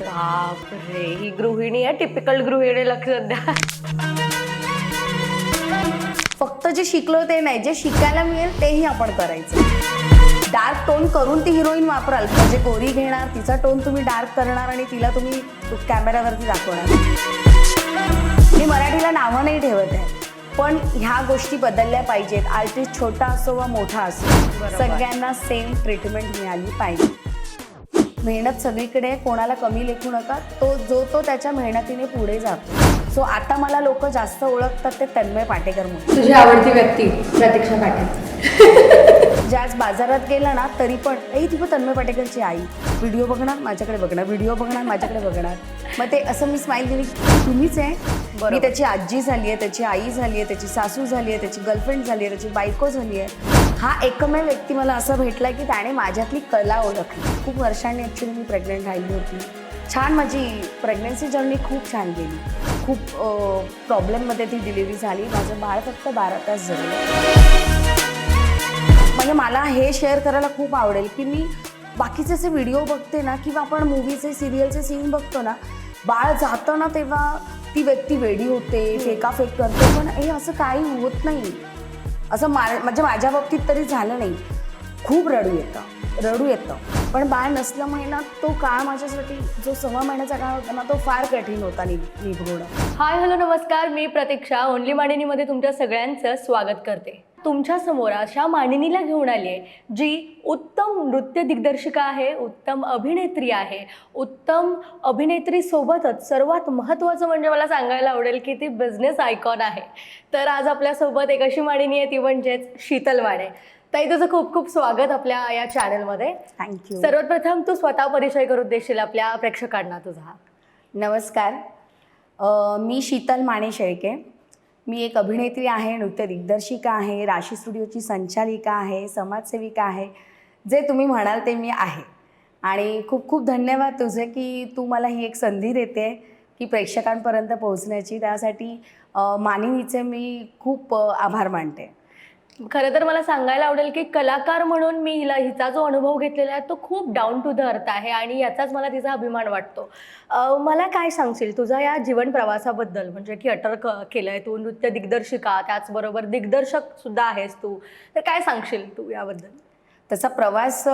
बापरे ही गृहिणी आहे टिपिकल गृहिणी लक्षात द्या. फक्त जे शिकलो ते नाही जे शिकायला मिळेल तेही आपण करायचं. डार्क टोन करून ती हिरोईन वापराल. म्हणजे गोरी घेणार तिचा टोन तुम्ही डार्क करणार आणि तिला तुम्ही कॅमेऱ्यावरती दाखवणार. मी मराठीला नावं नाही ठेवत आहे पण ह्या गोष्टी बदलल्या पाहिजेत. आर्टिस्ट छोटा असो वा मोठा असो. सगळ्यांना सेम ट्रीटमेंट मिळाली पाहिजे. मेहनत सगळीकडे कोणाला कमी लेखू नका. तो जो तो त्याच्या मेहनतीने पुढे जातो. सो आता मला लोक जास्त ओळखतात ते तन्मय पाटेकर म्हणून. तुझी आवडती व्यक्ती प्रतीक्षा पाटील. जे आज बाजारात गेला ना तरी पण ए ती पण तन्मय पाटेकरची आई. व्हिडिओ बघणार? माझ्याकडे बघणार. व्हिडिओ बघणार? माझ्याकडे बघणार. मग ते असं मी स्माईल दिली तुम्हीच आहे. मी त्याची आजी झाली आहे त्याची आई झाली आहे त्याची सासू झाली आहे त्याची गर्लफ्रेंड झाली आहे त्याची बायको झाली आहे. हा एकमेव व्यक्ती मला असं भेटला की त्याने माझ्यातली कला ओळखली. खूप वर्षांनी ॲक्च्युली मी प्रेग्नेंट राहिली होती. छान माझी प्रेग्नन्सी जर्नी खूप छान गेली. खूप प्रॉब्लेममध्ये ती डिलिव्हरी झाली. माझं बाळ फक्त बारा तास जगलं. म्हणजे मला हे शेअर करायला खूप आवडेल की मी बाकीचे असे व्हिडिओ बघते ना किंवा आपण मूवीचे सिरियलचे सीन बघतो ना बाळ जातं ना तेव्हा ती व्यक्ती वेडी होते फेकाफेक करते पण हे असं काही होत नाही. असं मा म्हणजे माझ्या बाबतीत तरी झालं नाही. खूप रडू येतं रडू येतं. पण बाळ नसल्यामुळे ना तो काळ माझ्यासाठी जो सव्वा महिन्याचा काळ होता ना तो फार कठीण होता नि निभवणं हाय हॅलो नमस्कार. मी प्रतीक्षा ओनली मांडिनीमध्ये तुमच्या सगळ्यांचं स्वागत करते. तुमच्यासमोर अशा मांडिनीला घेऊन आली आहे जी उत्तम नृत्य दिग्दर्शिका आहे उत्तम अभिनेत्री आहे. उत्तम अभिनेत्रीसोबतच सर्वात महत्त्वाचं म्हणजे मला सांगायला आवडेल की ती बिझनेस आयकॉन आहे. तर आज आपल्यासोबत एक अशी मांडिनी आहे ती म्हणजेच शीतल माने. ताई तुझं खूप खूप स्वागत आपल्या या चॅनलमध्ये थँक्यू सर्वप्रथम तू स्वतः परिचय करू देशील आपल्या प्रेक्षकांना तुझा. नमस्कार. मी शीतल माने शेळके. मी एक अभिनेत्री आहे नृत्य दिग्दर्शिका आहे राशी स्टुडिओची संचालिका आहे समाजसेविका आहे जे तुम्ही म्हणाल ते मी आहे. आणि खूप खूप धन्यवाद तुझे की तू मला ही एक संधी देते की प्रेक्षकांपर्यंत पोहोचण्याची. त्यासाठी मानिनीचे मी खूप आभार मानते. खरं तर मला सांगायला आवडेल की कलाकार म्हणून मी हिला हिचा जो अनुभव घेतलेला आहे तो खूप डाऊन टू द अर्थ आहे आणि याचाच मला तिचा अभिमान वाटतो. मला काय सांगशील? तुझा या जीवन प्रवासाबद्दल म्हणजे की अटर क केलं तू नृत्य दिग्दर्शिका त्याचबरोबर दिग्दर्शक सुद्धा आहेस तू तर काय सांगशील तू याबद्दल? तसा प्रवास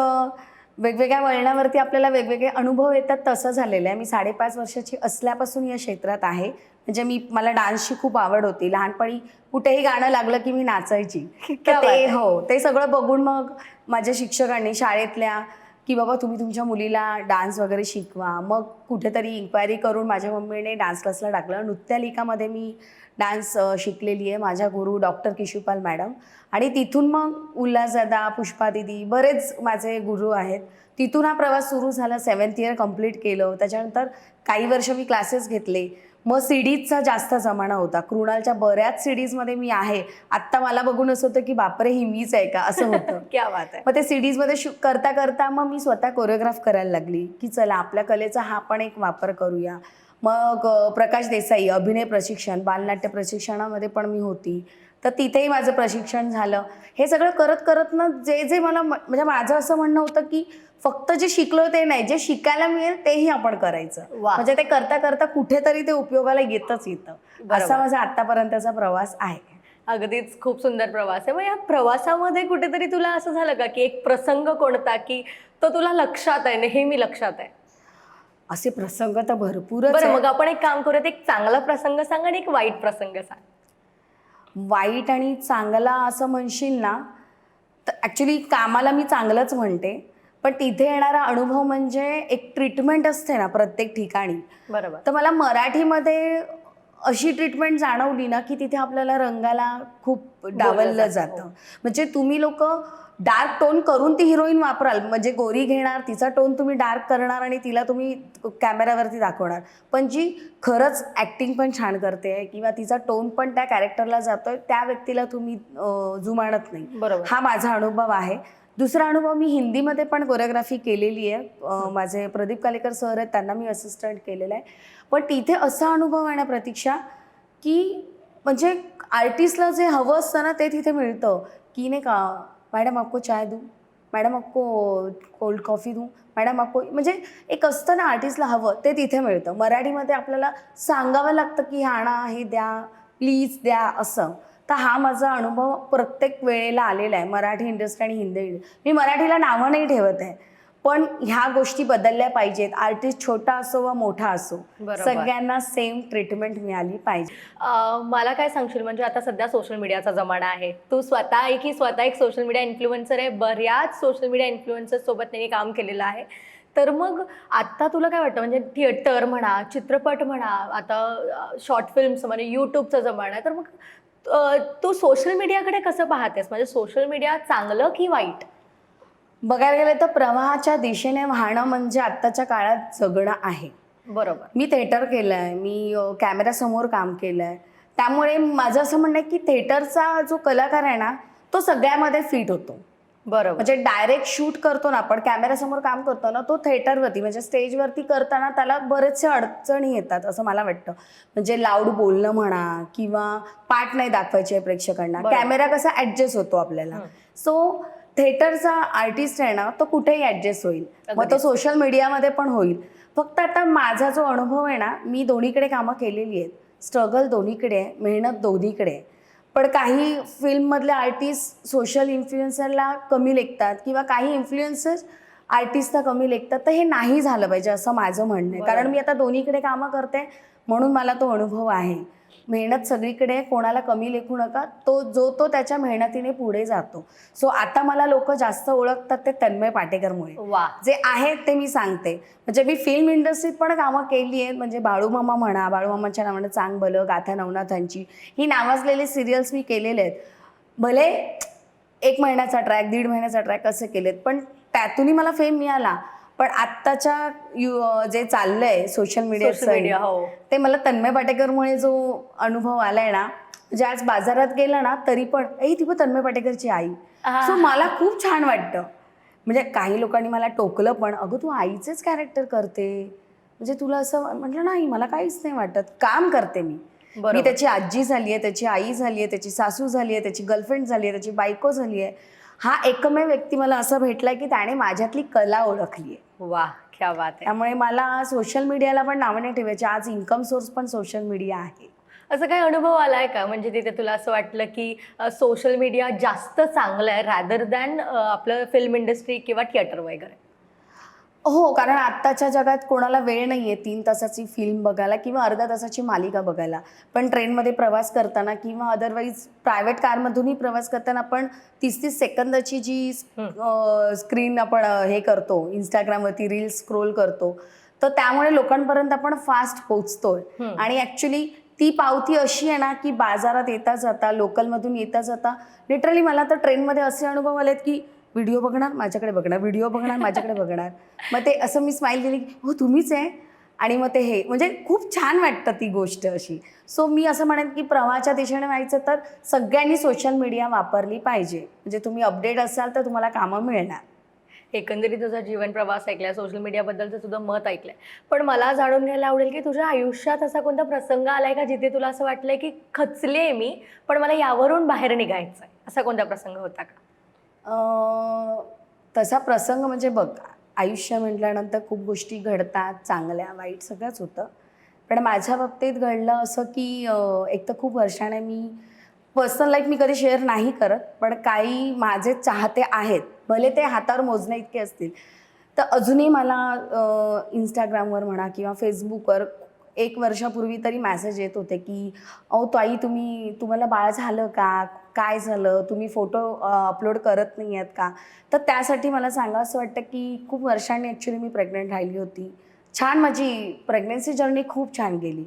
वेगवेगळ्या वळणावरती आपल्याला वेगवेगळे अनुभव येतात तसं झालेलं आहे. मी साडेपाच वर्षाची असल्यापासून या क्षेत्रात आहे. म्हणजे मी मला डान्सची खूप आवड होती. लहानपणी कुठेही गाणं लागलं की मी नाचायची. तर ते. हो ते सगळं बघून मग माझ्या शिक्षकांनी शाळेतल्या की बाबा तुम्ही तुमच्या मुलीला डान्स वगैरे शिकवा. मग कुठेतरी इन्क्वायरी करून माझ्या मम्मीने डान्स क्लासला टाकलं. नृत्यालिकामध्ये मी डान्स शिकलेली आहे. माझ्या गुरु डॉक्टर किशुपाल मॅडम. आणि तिथून मग उल्हासदादा पुष्पा दिदी बरेच माझे गुरु आहेत. तिथून हा प्रवास सुरू झाला. सेवन्थ इयर कंप्लीट केलं. त्याच्यानंतर काही वर्ष मी क्लासेस घेतले. मग सीडीजचा जास्त जमाना होता. कृणालच्या बऱ्याच सीडीजमध्ये मी आहे. आत्ता मला बघून असं होतं की बापरे ही मीच आहे का? असं होतं. क्या बात आहे. मग ते सीडीजमध्ये करता करता मग मी स्वतः कोरिओग्राफ करायला लागली की चला आपल्या कलेचा हा पण एक वापर करूया. मग प्रकाश देसाई अभिनय प्रशिक्षण बालनाट्य प्रशिक्षणामध्ये पण मी होती. तर तिथेही माझं प्रशिक्षण झालं. हे सगळं करत करत ना जे जे मला म्हणजे माझं असं म्हणणं होतं की फक्त जे शिकलो ते नाही जे शिकायला मिळेल तेही आपण करायचं. म्हणजे ते करता करता कुठेतरी ते उपयोगाला येतच येतं. असा माझा आतापर्यंतचा प्रवास आहे. अगदीच खूप सुंदर प्रवास आहे. मग या प्रवासामध्ये कुठेतरी तुला असं झालं का की एक प्रसंग कोणता की तो तुला लक्षात आहे नेहमी लक्षात आहे? असे प्रसंग तर बरं आहे. मग आपण एक काम करूयात एक चांगला प्रसंग सांग आणि एक वाईट प्रसंग सांग. वाईट आणि चांगला असं म्हणशील ना तर ॲक्च्युली कामाला मी चांगलंच म्हणते. पण तिथे येणारा अनुभव म्हणजे एक ट्रीटमेंट असते ना प्रत्येक ठिकाणी. बरोबर. तर मला मराठीमध्ये अशी ट्रीटमेंट जाणवली ना की तिथे आपल्याला रंगाला खूप डावललं जातं, हो. म्हणजे तुम्ही लोक डार्क टोन करून ती हिरोईन वापराल. म्हणजे गोरी घेणार तिचा टोन तुम्ही डार्क करणार आणि तिला तुम्ही कॅमेऱ्यावरती दाखवणार. पण जी खरंच ॲक्टिंग पण छान करते किंवा तिचा टोन पण त्या कॅरेक्टरला जातोय त्या व्यक्तीला तुम्ही जुमानत नाही. बरोबर. हा माझा अनुभव आहे. दुसरा अनुभव मी हिंदीमध्ये पण कोरिओग्राफी केलेली आहे. माझे प्रदीप कालेकर सर आहेत त्यांना मी असिस्टंट केलेलं आहे. पण तिथे असा अनुभव आहे ना प्रतीक्षा की म्हणजे आर्टिस्टला जे हवं असतं ना ते तिथे मिळतं. की नाही का मॅडम आपको चाय दू? मॅडम आपको कोल्ड कॉफी दू? मॅडम आपको म्हणजे एक असतं ना आर्टिस्टला हवं ते तिथे मिळतं. मराठीमध्ये आपल्याला सांगावं लागतं की हा ना हे द्या प्लीज द्या असं. तर हा माझा अनुभव प्रत्येक वेळेला आलेला आहे. मराठी इंडस्ट्री आणि हिंदी इंडस्ट्री. मी मराठीला नावं नाही ठेवत आहे. पण ह्या गोष्टी बदलल्या पाहिजेत. आर्टिस्ट छोटा असो वा मोठा असो. सगळ्यांना सेम ट्रीटमेंट मिळाली पाहिजे. मला काय सांगशील? म्हणजे आता सध्या सोशल मीडियाचा जमाना आहे. तू स्वतः आहे की स्वतः एक सोशल मीडिया इन्फ्लुएन्सर आहे. बऱ्याच सोशल मीडिया इन्फ्लुएन्सर सोबत त्यांनी काम केलेलं आहे. तर मग आत्ता तुला काय वाटतं? म्हणजे थिएटर म्हणा चित्रपट म्हणा आता शॉर्ट फिल्म्स म्हणजे यूट्यूबचा जमाना आहे. तर मग तू सोशल मीडियाकडे कसं पाहतेस? म्हणजे सोशल मीडिया चांगलं की वाईट? बघायला गेलं तर प्रवाहाच्या दिशेने वाहणं म्हणजे आत्ताच्या काळात जगणं आहे. बरोबर. मी थिएटर केलं आहे मी कॅमेऱ्यासमोर काम केलं आहे त्यामुळे माझं असं म्हणणं आहे की थिएटरचा जो कलाकार आहे ना तो सगळ्यामध्ये फिट होतो. बरोबर. म्हणजे डायरेक्ट शूट करतो ना आपण कॅमेऱ्यासमोर काम करतो ना तो थिएटरवरती म्हणजे स्टेजवरती करताना त्याला बरेचसे अडचणी येतात असं मला वाटतं. म्हणजे लाऊड बोलणं म्हणा किंवा पाठ नाही दाखवायची आहे प्रेक्षकांना. कॅमेरा कसा ॲडजस्ट होतो आपल्याला. सो थिएटरचा आर्टिस्ट आहे ना तो कुठेही ॲडजस्ट होईल. मग तो. सोशल मीडियामध्ये पण होईल. फक्त आता माझा जो अनुभव आहे ना मी दोन्हीकडे कामं केलेली आहेत. स्ट्रगल दोन्हीकडे आहे मेहनत दोन्हीकडे आहे. पण काही फिल्ममधले आर्टिस्ट सोशल इन्फ्लुएन्सरला कमी लेखतात किंवा काही इन्फ्लुएन्सर आर्टिस्टला कमी लेखतात तर हे नाही झालं पाहिजे असं माझं म्हणणं आहे कारण. मी आता दोन्हीकडे कामं करते म्हणून मला तो अनुभव आहे मेहनत सगळीकडे कोणाला कमी लेखू नका. तो जो तो त्याच्या मेहनतीने पुढे जातो. सो आता मला लोक जास्त ओळखतात ते तन्मय पाटेकरमुळे. वा. जे आहेत ते मी सांगते. म्हणजे मी फिल्म इंडस्ट्रीत पण कामं केली आहेत. म्हणजे बाळूमामा म्हणा बाळूमामाच्या नावानं चांग भलं गाथा नवनाथांची ही नावाजलेली सिरियल्स मी केलेले आहेत. भले एक महिन्याचा ट्रॅक दीड महिन्याचा ट्रॅक असे केलेत पण त्यातूनही मला फेम मिळाला. पण आत्ताच्या यु जे चाललंय सोशल सोशल मीडिया हो. ते मला तन्मय पाटेकरमुळे जो अनुभव आलाय ना म्हणजे आज बाजारात गेला ना तरी पण ए ती पण तन्मय पाटेकरची आई. हा. सो मला खूप छान वाटतं. म्हणजे काही लोकांनी मला टोकलं पण अगं तू आईचेच कॅरेक्टर करते. म्हणजे तुला असं म्हटलं नाही मला काहीच नाही वाटत. काम करते मी. मी त्याची आजी झाली आहे त्याची आई झाली आहे त्याची सासू झाली आहे त्याची गर्लफ्रेंड झाली आहे त्याची बायको झाली आहे हा एकमेव व्यक्ती मला असं भेटलाय की त्याने माझ्यातली कला ओळखली आहे वा क्या बात आहे त्यामुळे मला सोशल मीडियाला पण नावं नाही ठेवायची आज इन्कम सोर्स पण सोशल मीडिया आहे. असं काही अनुभव आलाय का? म्हणजे तिथे तुला असं वाटलं की सोशल मीडिया जास्त चांगलं आहे रॅदर दॅन आपलं फिल्म इंडस्ट्री किंवा थिएटर वगैरे? हो कारण आत्ताच्या जगात कोणाला वेळ नाही आहे तीन तासाची फिल्म बघायला किंवा अर्ध्या तासाची मालिका बघायला. पण ट्रेनमध्ये प्रवास करताना किंवा अदरवाईज प्रायव्हेट कारमधूनही प्रवास करताना आपण तीस तीस सेकंदाची जी स्क्रीन आपण हे करतो इंस्टाग्रामवरती रील्स स्क्रोल करतो तर त्यामुळे लोकांपर्यंत आपण फास्ट पोचतोय. आणि ॲक्च्युली ती पावती अशी आहे ना की बाजारात येता जाता लोकलमधून येता जाता लिटरली मला तर ट्रेनमध्ये असे अनुभव आलेत की व्हिडिओ बघणार माझ्याकडे बघणार व्हिडिओ बघणार माझ्याकडे बघणार. मग ते असं मी स्माईल दिली की हो तुम्हीच आहे. आणि मग ते हे म्हणजे खूप छान वाटतं ती गोष्ट अशी. सो मी असं म्हणेन की प्रवाहाच्या दिशेने व्हायचं तर सगळ्यांनी सोशल मीडिया वापरली पाहिजे. म्हणजे तुम्ही अपडेट असाल तर तुम्हाला कामं मिळणार. एकंदरीत तुझा जीवन प्रवास ऐकलाय सोशल मीडियाबद्दलचं तुझं मत ऐकलंय. पण मला जाणून घ्यायला आवडेल की तुझ्या आयुष्यात असा कोणता प्रसंग आलाय का जिथे तुला असं वाटलंय की खचले मी पण मला यावरून बाहेर निघायचं आहे असा कोणता प्रसंग होता का? तसा प्रसंग म्हणजे बघ आयुष्य म्हटल्यानंतर खूप गोष्टी घडतात चांगल्या वाईट सगळंच होतं. पण माझ्या बाबतीत घडलं असं की एक तर खूप वर्षाने मी पर्सनल लाईफ मी कधी शेअर नाही करत पण काही माझे चाहते आहेत. भले ते हातावर मोजण्या इतके असतील. तर अजूनही मला इंस्टाग्रामवर म्हणा किंवा फेसबुकवर एक वर्षापूर्वी तरी मेसेज येत होते की अहो ताई तुम्ही तुम्हाला बाळ झालं का? काय झालं? तुम्ही फोटो अपलोड करत नाही आहेत का? तर त्यासाठी मला सांगा असं वाटतं की खूप वर्षांनी ॲक्च्युली मी प्रेग्नंट राहिली होती. छान माझी प्रेग्नन्सी जर्नी खूप छान गेली.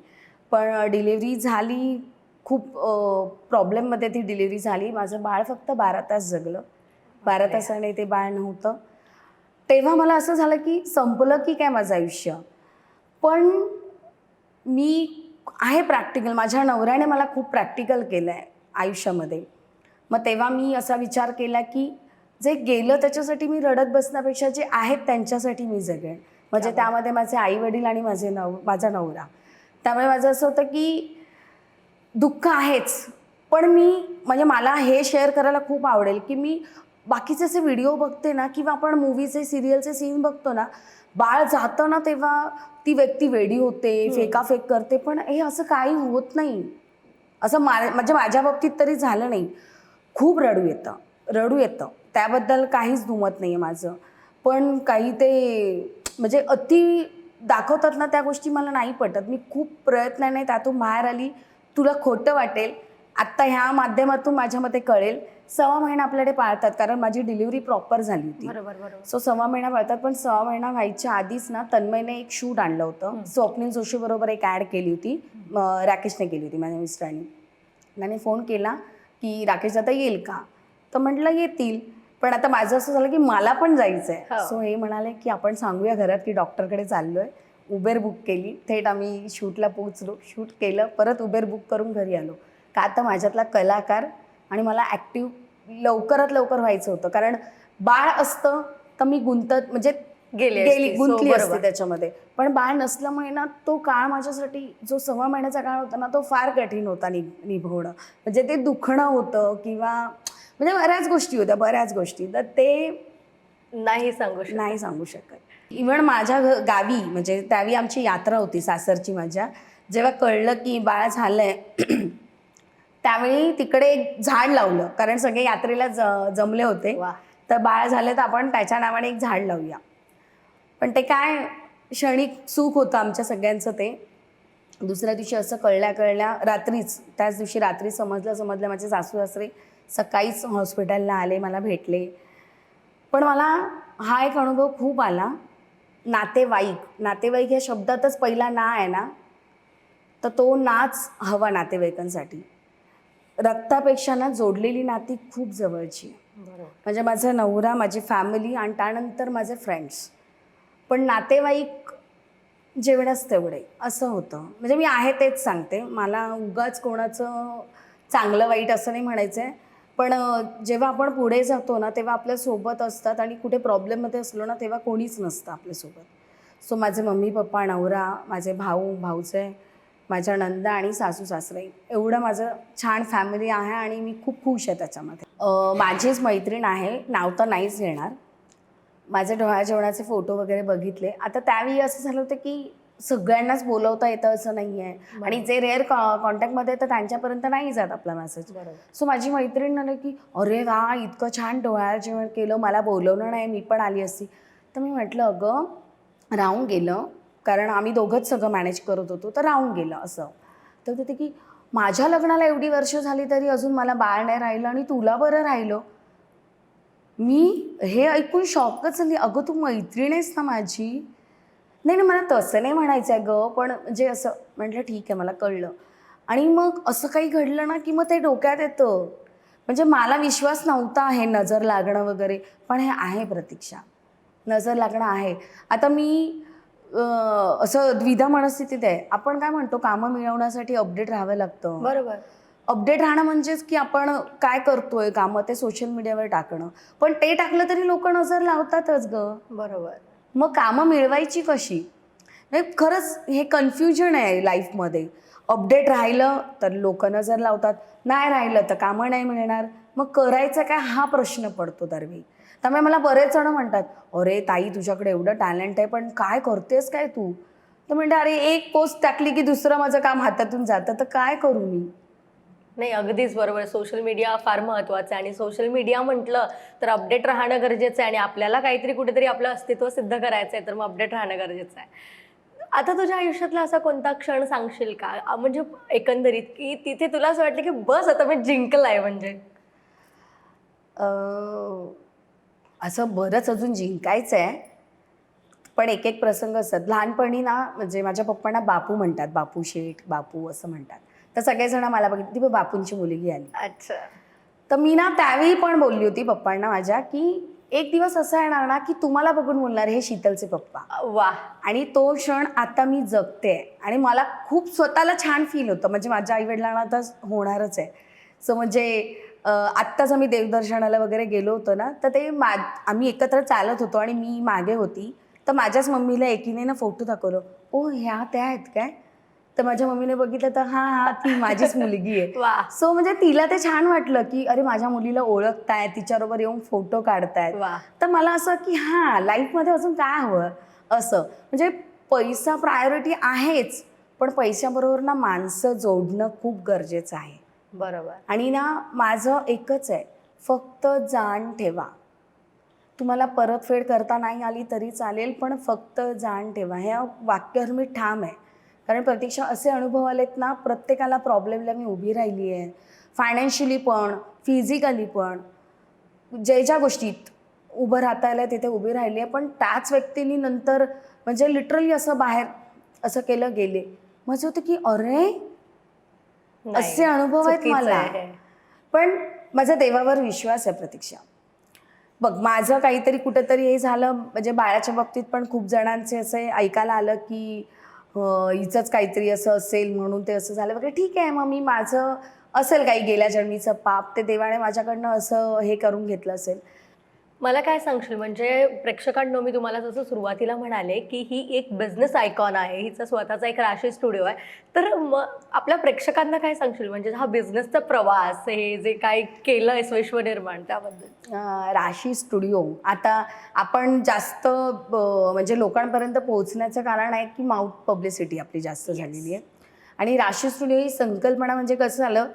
पण डिलिव्हरी झाली खूप प्रॉब्लेममध्ये ती डिलिव्हरी झाली. माझं बाळ फक्त बारा तास जगलं. बारा. तासाने ते बाळ नव्हतं. तेव्हा मला असं झालं की संपलं की काय माझं आयुष्य? पण मी आहे प्रॅक्टिकल माझ्या नवऱ्याने मला खूप प्रॅक्टिकल केलं आहे आयुष्यामध्ये. मग तेव्हा मी असा विचार केला की जे गेलं त्याच्यासाठी मी रडत बसण्यापेक्षा जे आहेत त्यांच्यासाठी मी जगेन. म्हणजे. त्यामध्ये माझे आई वडील आणि माझे नव माझा नवरा. त्यामुळे माझं असं होतं की दुःख आहेच पण मी म्हणजे मला हे शेअर करायला खूप आवडेल की मी बाकीचे असे व्हिडिओ बघते ना किंवा आपण मूवीचे सिरियलचे सीन बघतो ना बाळ जातं ना तेव्हा ती व्यक्ती वेडी होते फेकाफेक करते पण हे असं काही होत नाही. असं मा म्हणजे माझ्या बाबतीत तरी झालं नाही. खूप रडू येतं रडू येतं. त्याबद्दल काहीच दुमत नाही आहे माझं. पण काही ते म्हणजे अति दाखवतात ना त्या गोष्टी मला नाही पटत. मी खूप प्रयत्नाने त्यातून बाहेर आली. तुला खोटं वाटेल. आत्ता ह्या माध्यमातून माझ्या मते कळेल. सव्वा महिना आपल्याकडे पाळतात कारण माझी डिलिव्हरी प्रॉपर झाली होती. बरोबर बरोबर. सो सव्वा महिना पाळतात पण सव्वा महिना व्हायच्या आधीच ना तन्मयने एक शूट आणलं होतं. स्वप्नील जोशी बरोबर एक ॲड केली होती. राकेशने केली होती माझ्या मिस्टरांनी. त्याने फोन केला की राकेश आता येईल का? तर म्हटलं येतील. पण आता माझं असं झालं की मला पण जायचं आहे. सो हे म्हणाले की आपण सांगूया घरात की डॉक्टरकडे चाललो आहे उबेर बुक केली. थेट आम्ही शूटला पोचलो शूट केलं. परत उबेर बुक करून घरी आलो. का तर माझ्यातला कलाकार आणि मला ॲक्टिव्ह लवकरात लवकर व्हायचं होतं. कारण बाळ असतं तर मी गुंतत म्हणजे गेली गेली गुंतली बरोबर. असते त्याच्यामध्ये. पण बाळ नसल्यामुळे ना तो काळ माझ्यासाठी जो सव्वा महिन्याचा काळ होता ना तो फार कठीण होता नि निभवणं. म्हणजे ते दुखणं होतं किंवा म्हणजे बऱ्याच गोष्टी होत्या बऱ्याच गोष्टी. तर ते नाही सांगू शकत. नाही सांगू शकत. इव्हन माझ्या गावी म्हणजे त्यावेळी आमची यात्रा होती सासरची माझ्या. जेव्हा कळलं की बाळ झालंय त्यावेळी तिकडे एक झाड लावलं कारण सगळे यात्रेला ज जमले होते. तर बाळ झालं तर आपण त्याच्या नावाने एक झाड लावूया. पण ते काय क्षणिक सुख होतं आमच्या सगळ्यांचं ते. दुसऱ्या दिवशी असं कळल्या कळल्या रात्रीच त्याच दिवशी रात्री समजलं समजलं माझे सासू सासरे सकाळीच हॉस्पिटलला आले मला भेटले. पण मला हा एक अनुभव खूप आला. नातेवाईक नातेवाईक या शब्दातच पहिला ना आहे ना तर तो नाच हवा नातेवाईकांसाठी. रक्तापेक्षा ना जोडलेली नाती खूप जवळची. म्हणजे माझा नवरा माझी फॅमिली आणि त्यानंतर माझे फ्रेंड्स पण नातेवाईक जेवढंच तेवढे. असं होतं. म्हणजे मी आहे तेच सांगते. मला उगाच कोणाचं चांगलं वाईट असं नाही म्हणायचं आहे पण जेव्हा आपण पुढे जातो ना तेव्हा आपल्यासोबत असतात आणि कुठे प्रॉब्लेममध्ये असलो ना तेव्हा कोणीच नसतं आपल्यासोबत सो माझे मम्मी पप्पा नवरा माझे भाऊ भाऊचे माझ्या नंदा आणि सासू सासरे. एवढं माझं छान फॅमिली आहे आणि मी खूप खुश आहे त्याच्यामध्ये. माझीच मैत्रीण आहे नाव तर नाहीच घेणार. माझे डोळ्या जेवणाचे फोटो वगैरे बघितले. आता त्यावेळी असं झालं होतं की सगळ्यांनाच बोलवता येतं असं नाही आहे आणि जे रेअर कॉन्टॅक्टमध्ये येतं त्यांच्यापर्यंत नाही जात आपला मेसेज सो माझी मैत्रीण म्हणाली की अरे वा इतकं छान डोळ्या जेवण केलं. मला बोलवलं नाही मी पण आली असती. तर मी म्हटलं अगं राहून गेलं. कारण आम्ही दोघंच सगळं मॅनेज करत होतो तर राहून गेलं असं. तर ते की माझ्या लग्नाला एवढी वर्ष झाली तरी अजून मला बाळ नाही राहिलं आणि तुला बरं राहिलं. मी हे ऐकून शॉकच झाली. अगं तू मैत्रीण आहेस ना माझी. नाही नाही मला तसं नाही म्हणायचं आहे ग पण म्हणजे असं म्हटलं ठीक आहे मला कळलं. आणि मग असं काही घडलं ना की मग ते डोक्यात येतं. म्हणजे मला विश्वास नव्हता आहे नजर लागणं वगैरे पण हे आहे प्रतीक्षा. नजर लागणं आहे. आता मी असं द्विधा मनस्थितीत आहे. आपण काय म्हणतो कामं मिळवण्यासाठी अपडेट राहावं लागतं. बरोबर. अपडेट राहणं म्हणजेच की आपण काय करतोय कामं ते सोशल मीडियावर टाकणं. पण ते टाकलं तरी लोक नजर लावतातच ग. बरोबर. मग कामं मिळवायची कशी? म्हणजे खरंच हे कन्फ्युजन आहे लाईफमध्ये अपडेट राहिलं तर लोक नजर लावतात. नाही राहिलं तर कामं नाही मिळणार. मग करायचं काय? हा प्रश्न पडतो दरवेळी. त्यामुळे मला बरेच जण म्हणतात अरे ताई तुझ्याकडे एवढं टॅलेंट आहे पण काय करतेस काय तू? तर म्हणते अरे एक पोस्ट टाकली की दुसरं माझं काम हातातून जातं तर काय करू मी? नाही अगदीच बरोबर सोशल मीडिया फार महत्वाचं आहे. आणि सोशल मीडिया म्हटलं तर अपडेट राहणं गरजेचं आहे. आणि आपल्याला काहीतरी कुठेतरी आपलं अस्तित्व सिद्ध करायचं आहे तर मग अपडेट राहणं गरजेचं आहे. आता तुझ्या आयुष्यातला असा कोणता क्षण सांगशील का? म्हणजे एकंदरीत की तिथे तुला असं वाटलं की बस आता मी जिंकलाय म्हणजे? असं बरंच अजून जिंकायचं आहे पण एक एक प्रसंग असतात. लहानपणी ना म्हणजे माझ्या पप्पांना बापू म्हणतात. बापू शेठ बापू असं म्हणतात. तर सगळेजण मला बघितली ती बापूंची मुलगी आली. अच्छा. तर मी ना त्यावेळी पण बोलली होती पप्पांना माझ्या की एक दिवस असा येणार ना की तुम्हाला बघून बोलणार हे शीतलचे पप्पा. वा आणि तो क्षण आता मी जगते आणि मला खूप स्वतःला छान फील होतं. म्हणजे माझ्या आईवडिलांना तर होणारच आहे. सो म्हणजे आत्ताच आम्ही देवदर्शनाला वगैरे गेलो होतो ना तर ते मा आम्ही एकत्र चालत होतो आणि मी मागे होती. तर माझ्याच मम्मीला एकीने ना फोटो दाखवलं. ओ ह्या त्या आहेत काय? तर माझ्या मम्मीने बघितलं तर हा हा ती माझीच मुलगी आहे. वा. सो म्हणजे तिला ते छान वाटलं की अरे माझ्या मुलीला ओळखतायत तिच्याबरोबर येऊन फोटो काढतायत. वा. तर मला असं की हां लाईफमध्ये अजून काय हवं? असं. म्हणजे पैसा प्रायोरिटी आहेच पण पैशाबरोबर ना माणसं जोडणं खूप गरजेचं आहे. बरोबर. आणि ना माझं एकच आहे फक्त जाण ठेवा. तुम्हाला परतफेड करता नाही आली तरी चालेल पण फक्त जाण ठेवा. ह्या वाक्यावर मी ठाम आहे. कारण प्रतीक्षा असे अनुभव आलेत ना प्रत्येकाला प्रॉब्लेमला मी उभी राहिली आहे. फायनान्शियली पण फिजिकली पण जे ज्या गोष्टीत उभं राहता आलं तिथे उभी राहिली आहे. पण त्याच व्यक्तीनी नंतर म्हणजे लिटरली असं बाहेर असं केलं गेले. म्हणजे होतं की अरे असे अनुभव आहेत मला. पण माझा देवावर विश्वास आहे प्रतीक्षा. बघ माझं काहीतरी कुठंतरी हे झालं म्हणजे बाळाच्या बाबतीत पण खूप जणांचे असे ऐकायला आलं की हिचंच काहीतरी असं असेल म्हणून ते असं झालं वगैरे. ठीक आहे मग मी माझं असेल काही गेल्या जन्मीचं पाप ते देवाने माझ्याकडनं असं हे करून घेतलं असेल. मला काय सांगशील? म्हणजे प्रेक्षकांनो मी तुम्हाला जसं सुरुवातीला म्हणाले की ही एक बिझनेस आयकॉन आहे. हिचा स्वतःचा एक राशी स्टुडिओ आहे. तर मग आपल्या प्रेक्षकांना काय सांगशील? म्हणजे हा बिझनेसचा प्रवास हे जे काय केलं आहे विश्वनिर्माण त्याबद्दल. अं, राशी स्टुडिओ आता आपण जास्त म्हणजे लोकांपर्यंत पोहोचण्याचं कारण आहे की माउथ पब्लिसिटी आपली जास्त झालेली आहे. आणि राशी स्टुडिओ ही संकल्पना म्हणजे कसं झालं?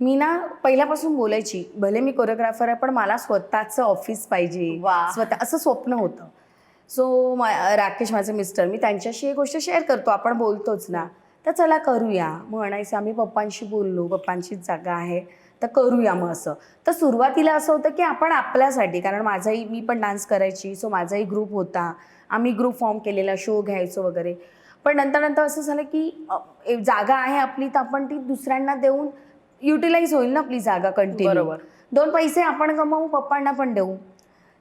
मी ना पहिल्यापासून बोलायची भले मी कोरिओग्राफर आहे पण मला स्वतःचं ऑफिस पाहिजे. वा. स्वतः असं स्वप्न होतं. सो राकेश माझे मिस्टर मी त्यांच्याशी ही गोष्ट शेअर करतो आपण बोलतोच ना. तर चला करूया. म्हणायचं आम्ही पप्पांशी बोललो पप्पांचीच जागा आहे. तर करूया मग असं. तर सुरुवातीला असं होतं की आपण आपल्यासाठी कारण माझाही मी पण डान्स करायची सो माझाही ग्रुप होता. आम्ही ग्रुप फॉर्म केलेला शो घ्यायचो वगैरे. पण नंतर नंतर असं झालं की एक जागा आहे आपली तर आपण ती दुसऱ्यांना देऊन युटिलाइज होईल ना आपली जागा कंटिन्यू बरोबर. दोन पैसे आपण कमवू पप्पांना पण देऊ.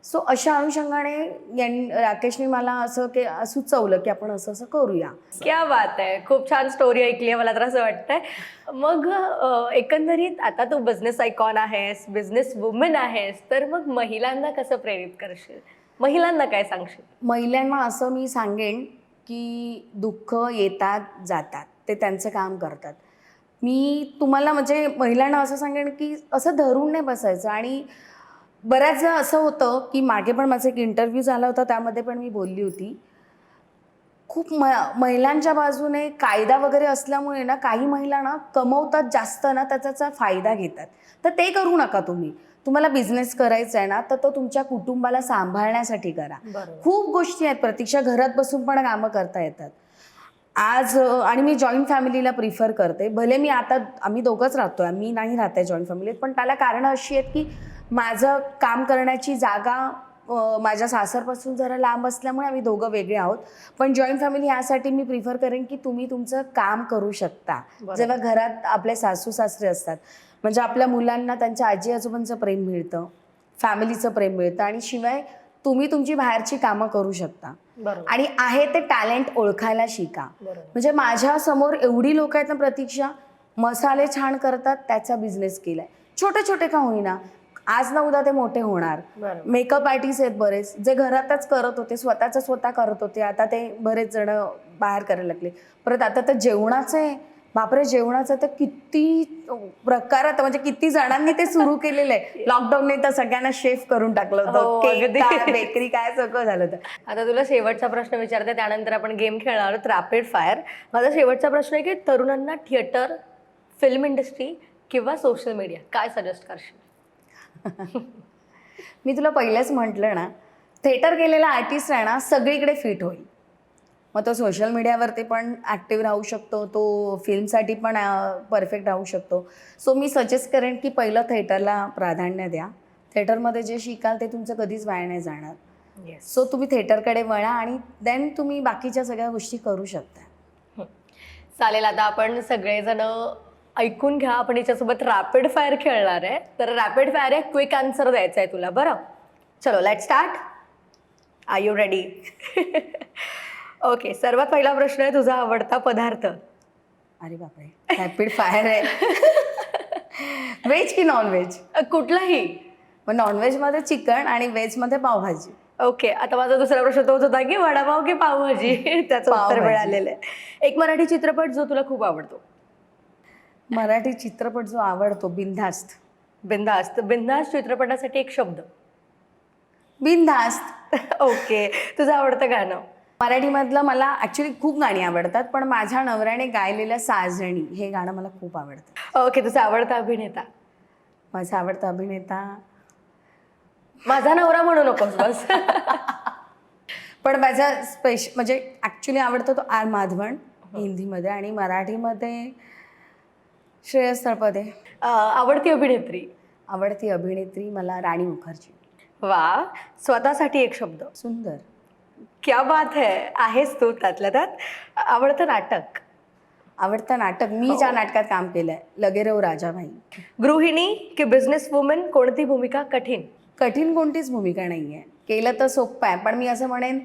सो अशा अनुषंगाने यां राकेशने मला असं के सुचवलं की आपण असं असं करूया. क्या बात आहे. खूप छान स्टोरी ऐकली आहे मला तर असं वाटतंय. मग अं, एकंदरीत आता तू बिझनेस आयकॉन आहेस बिझनेस वुमन आहेस तर मग महिलांना कसं प्रेरित करशील? महिलांना काय सांगशील? महिलांना असं मी सांगेन की दुःख येतात जातात. ते त्यांचं काम करतात. मी तुम्हाला म्हणजे महिलांना असं सांगेन की असं धरून नाही बसायचं. आणि बऱ्याचदा असं होतं की मागे पण माझा एक इंटरव्ह्यू झाला होता त्यामध्ये पण मी बोलली होती. खूप म महिलांच्या बाजूने कायदा वगैरे असल्यामुळे ना काही महिला ना कमवतात जास्त ना त्याचा फायदा घेतात. तर ते करू नका तुम्ही. तुम्हाला बिझनेस करायचा आहे ना तर तो तुमच्या कुटुंबाला सांभाळण्यासाठी करा. खूप गोष्टी आहेत. प्रतीक्षा घरात बसून पण कामं करता येतात. आज आणि मी जॉईंट फॅमिलीला प्रिफर करते. भले मी आता आम्ही दोघंच राहतोय मी नाही राहत आहे जॉईंट फॅमिलीत पण त्याला कारणं अशी आहेत की माझं काम करण्याची जागा माझ्या सासरपासून जरा लांब असल्यामुळे आम्ही दोघं वेगळे आहोत. पण जॉईंट फॅमिली यासाठी मी प्रिफर करेन की तुम्ही तुमचं काम करू शकता. जेव्हा घरात आपले सासू सासरे असतात म्हणजे आपल्या मुलांना त्यांच्या आजी आजोबांचं प्रेम मिळतं फॅमिलीचं प्रेम मिळतं आणि शिवाय तुम्ही तुमची बाहेरची कामं करू शकता. आणि आहे ते टॅलेंट ओळखायला शिका. म्हणजे माझ्यासमोर एवढी लोक आहेत ना प्रतीक्षा मसाले छान करतात त्याचा बिझनेस केलाय. छोटे छोटे का होईना. आज ना उद्या ते मोठे होणार. मेकअप आर्टिस्ट आहेत बरेच. जे घरातच करत होते स्वतःचं स्वतः करत होते. आता ते बरेच जण बाहेर करायला लागले. परत आता तर जेवणाचं आहे. बापरे जेवणाचं तर किती प्रकारात म्हणजे किती जणांनी ते सुरू केलेलं आहे. लॉकडाऊनने तर सगळ्यांना शेफ करून टाकलं हो, होतं केक अगदी. काय बेकरी काय सगळं झालं होतं. आता तुला शेवटचा प्रश्न विचारते त्यानंतर आपण गेम खेळणार आहोत रॅपिड फायर माझा शेवटचा प्रश्न आहे की तरुणांना थिएटर फिल्म इंडस्ट्री किंवा सोशल मीडिया काय सजेस्ट करशील? मी तुला पहिलेच म्हटलं ना थिएटर केलेला आर्टिस्ट आहे ना सगळीकडे फिट होईल. मग तो सोशल मीडियावरती पण ॲक्टिव्ह राहू शकतो तो फिल्मसाठी पण परफेक्ट राहू शकतो. सो मी सजेस्ट करेन की पहिलं थिएटरला प्राधान्य द्या. थिएटरमध्ये जे शिकाल ते तुमचं कधीच वाया नाही जाणार. येस सो तुम्ही थिएटरकडे वळा आणि देन तुम्ही बाकीच्या सगळ्या गोष्टी करू शकता. चालेल आता आपण सगळेजण ऐकून घ्या. आपण याच्यासोबत रॅपिड फायर खेळणार आहे. तर रॅपिड फायर आहे क्विक आन्सर द्यायचा आहे तुला बरं? चलो let start are you ready okay सर्वात पहिला प्रश्न आहे तुझा आवडता पदार्थ. अरे बापरे रॅपिड फायर आहे. व्हेज की नॉनव्हेज अ, कुठलाही. मग नॉनव्हेजमध्ये चिकन आणि व्हेजमध्ये पावभाजी. ओके आता माझा दुसरा प्रश्न तोच होता की वडापाव की पावभाजी? त्याचं उत्तर. मिळालेलं आहे. एक मराठी चित्रपट जो तुला खूप आवडतो. मराठी चित्रपट जो आवडतो बिनधास्त. बिंदास्त बिंदास्त चित्रपटासाठी एक शब्द. बिनधास्त. ओके तुझं आवडतं गाणं? मराठीमधलं मला ॲक्च्युली खूप गाणी आवडतात पण माझ्या नवऱ्याने गायलेलं साजणी हे गाणं मला खूप आवडतं. ओके तुझा आवडता अभिनेता? माझा आवडता अभिनेता? माझा नवरा म्हणू नकोस बस. पण माझा स्पेश म्हणजे ॲक्च्युली आवडतो तो आर माधवन हिंदीमध्ये आणि मराठीमध्ये श्रेयस तळपदे. आवडती अभिनेत्री? आवडती अभिनेत्री मला राणी मुखर्जी. वा स्वतःसाठी एक शब्द. सुंदर. क्या बात है? आहेस तू त्यातल्या त्यात. आवडतं नाटक? आवडतं नाटक. मी ज्या नाटकात काम केलंय लगेरव राजाबाई. गृहिणी की बिझनेस वुमन कोणती भूमिका कठीण? कठीण कोणतीच भूमिका नाही आहे केलं तर सोपं आहे पण मी असं म्हणेन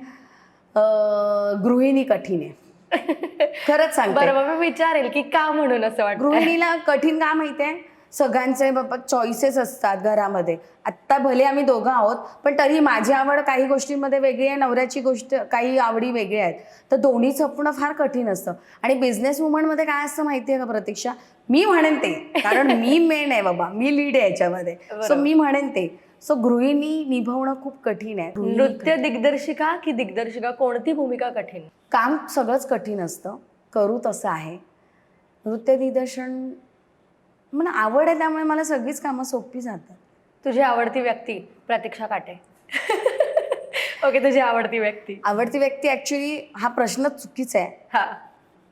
अं, गृहिणी कठीण आहे. खरंच सांगते. बरं मग मी विचारेल की का म्हणून असं वाटतं गृहिणीला कठीण का माहिती आहे? सगळ्यांचे बाबा चॉईसेस असतात घरामध्ये. आत्ता भले आम्ही दोघं आहोत पण तरी माझी आवड काही गोष्टींमध्ये वेगळी आहे नवऱ्याची गोष्ट काही आवडी वेगळ्या आहेत. तर दोन्ही जपणं फार कठीण असतं. आणि बिझनेस वुमनमध्ये काय असतं माहिती आहे का प्रतीक्षा? मी म्हणेन ते. कारण मी मेन आहे बाबा. मी लीड आहे याच्यामध्ये. सो. मी म्हणेन ते. सो गृहिणी निभवणं खूप कठीण आहे. नृत्य दिग्दर्शिका की दिग्दर्शिका? कोणती भूमिका कठीण? काम सगळंच कठीण असतं. करू तसं आहे. नृत्य दिग्दर्शन मला आवड आहे त्यामुळे मला सगळीच कामं सोपी जातात. तुझी आवडती व्यक्ती प्रतीक्षा काटे. ओके तुझी आवडती व्यक्ती. आवडती व्यक्ती ॲक्च्युली हा प्रश्नच चुकीचा आहे. हा.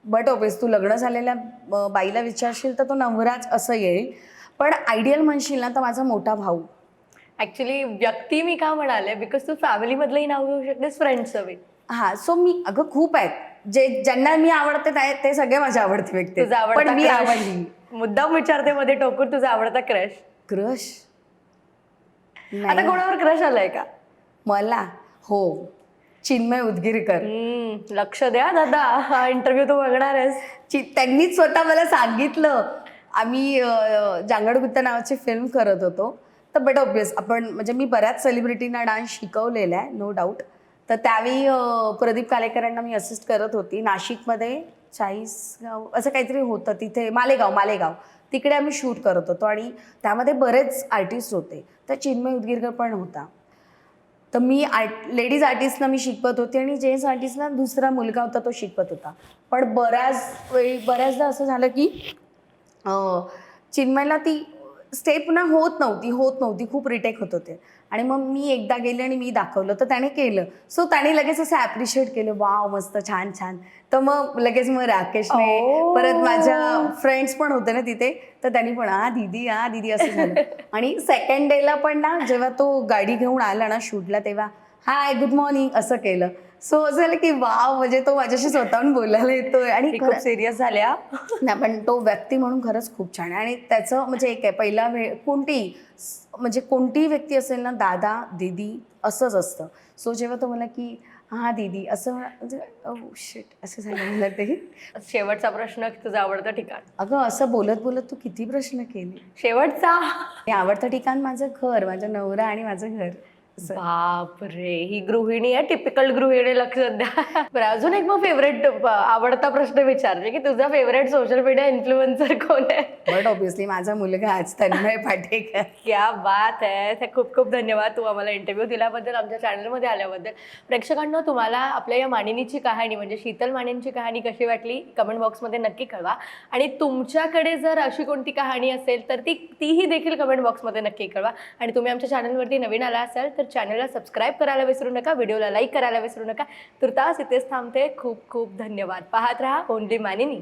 बट ऑफिस तू लग्न झालेल्या बाईला विचारशील तर तो नवराच असं येईल. पण आयडियल म्हणशील ना तर माझा मोठा भाऊ. ऍक्च्युली व्यक्ती मी का म्हणाले? बिकॉज तू फॅमिली मधलंही नाव घेऊ शकतेस फ्रेंड्स हवे. हा सो मी अगं खूप आहेत. जे ज्यांना मी आवडते ते- ते सगळे माझ्या आवडते व्यक्ती तुझा आहेत. पण मी crush. आवडली. मुद्दाम विचारते मध्ये टोकून तुझा आवडता क्रश. क्रश? आता कोणावर क्रश आलाय का? मला? हो. चिन्मय उदगीरकर. हम्म, लक्ष द्या दादा हा इंटरव्ह्यू तू बघणारच ची त्यांनीच स्वतः मला सांगितलं. आम्ही अं, जांगड गुत्ता नावाची फिल्म करत होतो. तर बट ऑब्वियस आपण म्हणजे मी बऱ्याच सेलिब्रिटींना डान्स शिकवलेला आहे नो डाऊट तर त्यावेळी अं, प्रदीप कालेकरांना मी असिस्ट करत होती. नाशिकमध्ये चाळीसगाव असं काहीतरी होतं तिथे मालेगाव मालेगाव. तिकडे आम्ही शूट करत होतो आणि त्यामध्ये बरेच आर्टिस्ट होते. तर चिन्मय उदगीरकर पण होता. तर मी आर्ट लेडीज आर्टिस्टना मी शिकवत होते आणि जेन्ट्स आर्टिस्टना दुसरा मुलगा होता तो शिकवत होता. पण बऱ्याच वेळी बऱ्याचदा असं झालं की चिन्मयला ती स्टेप ना होत नव्हती होत नव्हती. खूप रिटेक होत होते. आणि मग मी एकदा गेले आणि मी दाखवलं तर त्याने केलं. सो त्याने लगेच असं ॲप्रिशिएट केलं. वाव मस्त छान छान. तर मग लगेच मग राकेशने. परत माझ्या फ्रेंड्स पण होते ना तिथे तर त्यांनी पण हा दीदी हा दीदी असं झालं. आणि सेकंड डेला पण ना जेव्हा तो गाडी घेऊन आला ना शूटला तेव्हा हाय गुड मॉर्निंग असं केलं. सो असं झालं की वाव म्हणजे तो माझ्याशी स्वतःहून बोलायला येतोय. आणि खूप सिरियस झाल्या. नाही पण तो व्यक्ती म्हणून खरंच खूप छान आहे. आणि त्याचं म्हणजे एक आहे पहिला वेळ कोणतीही म्हणजे कोणतीही व्यक्ती असेल ना दादा दीदी असंच असतं. सो जेव्हा तो मला की हां दीदी असं म्हणजे शिट असं झालं मला ते. शेवटचा प्रश्न तुझं आवडतं ठिकाण? अगं असं बोलत बोलत तू किती प्रश्न केले. शेवटचा? आवडतं ठिकाण माझं घर माझा नवरा आणि माझं घर. असं. बापरे ही गृहिणी आहे टिपिकल गृहिणी लक्ष द्या. बरं अजून एक मग फेवरेट आवडता प्रश्न विचारते की तुझा फेवरेट सोशल मीडिया इन्फ्लुएन्सर कोण आहे? बट ऑब्विसली माझा मुलगा आज तन्मय पाटेकर. क्या बात आहे खूप खूप धन्यवाद तू आम्हाला इंटरव्ह्यू दिल्याबद्दल आमच्या चॅनलमध्ये आल्याबद्दल. प्रेक्षकांना तुम्हाला आपल्या या मानिनीची कहाणी म्हणजे शीतल मानेंची कहाणी कशी वाटली कमेंट बॉक्समध्ये नक्की कळवा. आणि तुमच्याकडे जर अशी कोणती कहाणी असेल तर ती तीही देखील कमेंट बॉक्समध्ये नक्की कळवा. आणि तुम्ही आमच्या चॅनलवरती नवीन आला असाल तर चॅनलला सबस्क्राईब करायला विसरू नका व्हिडिओला लाईक करायला विसरू नका. तुर्तास इथेच थांबते. खूप खूप धन्यवाद. पाहत राहा ओनली मानिनी.